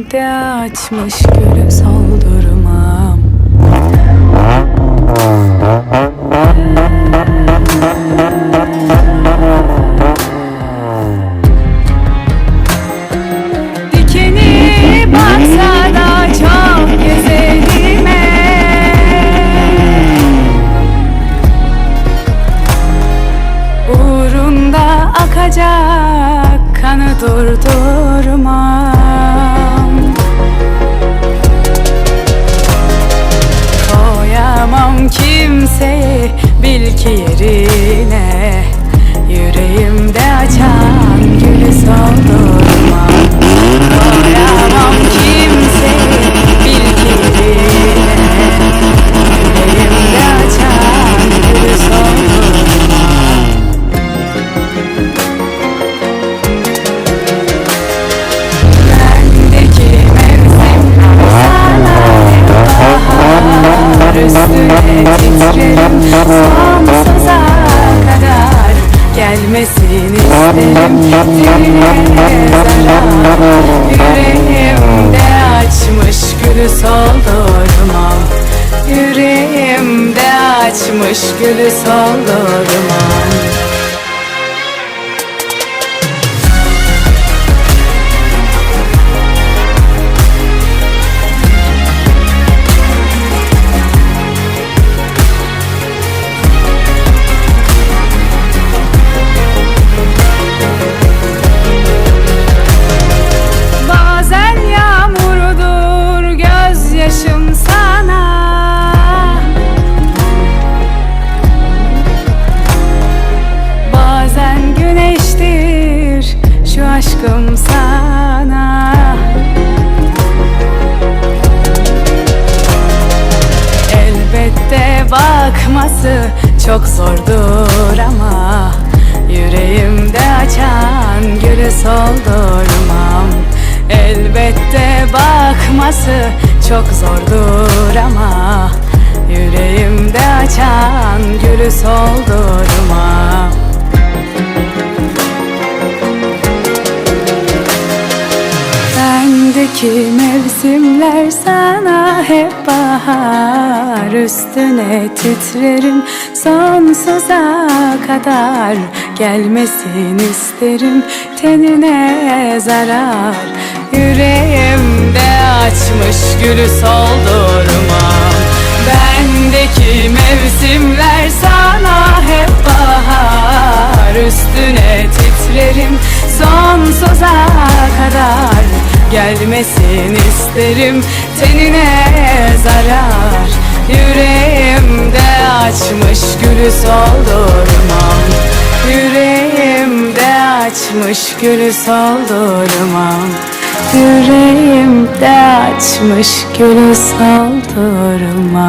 Yüreğimde açmış gülü soldurmam yerine Gelmesin isterim. Diline zarar Yüreğimde açmış gülü soldurmam Yüreğimde açmış gülü soldurmam bakması çok zordur ama Yüreğimde açan gülü soldurmam. Elbette bakması çok zordur ama Yüreğimde açan gülü soldurmam Bendeki mevsimler sana hep bahar. Üstüne titrerim sonsuza kadar. Gelmesin isterim tenine zarar. Yüreğimde açmış gülü soldurmam Bendeki mevsimler sana hep bahar. Üstüne titrerim sonsuza Gelmesin isterim. Tenine zarar Yüreğimde açmış gülü soldurmam. Yüreğimde açmış gülü soldurmam. Yüreğimde açmış gülü soldurmam